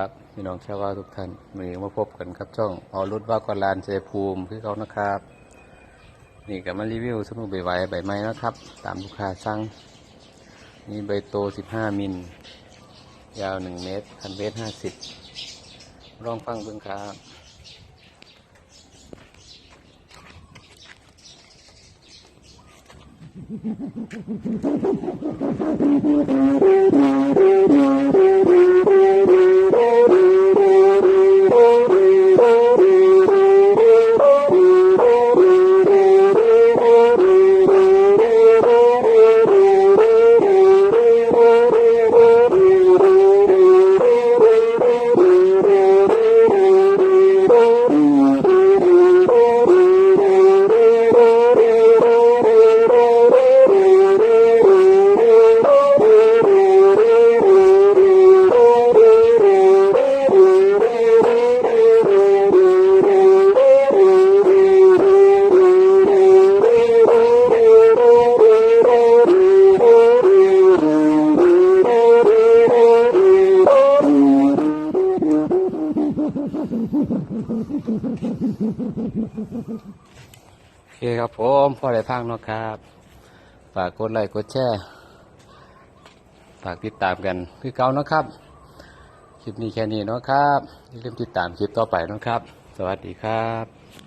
ครับพี่น้องชาวว่าทุกท่านมือมาพบกันครับช่องออรุดว่ากวาลานเจภูมิคือเขานะครับ นี่ก็มารีวิวสมุนใบไหวใบไม้นะครับ ตามลูกค้าสั่งนี่ใบโต 15 มิล ยาว 1 เมตรพันเมตร50ลองฟังเบิ่งครับ โอเคครับผมพอได้พังเนาะครับฝากกดไลค์กดแชร์ฝากติดตามกันคือเก่าเนาะครับคลิปนี้แค่นี้เนาะครับอย่าลืมติดตามคลิปต่อไปนะครับ สวัสดีครับ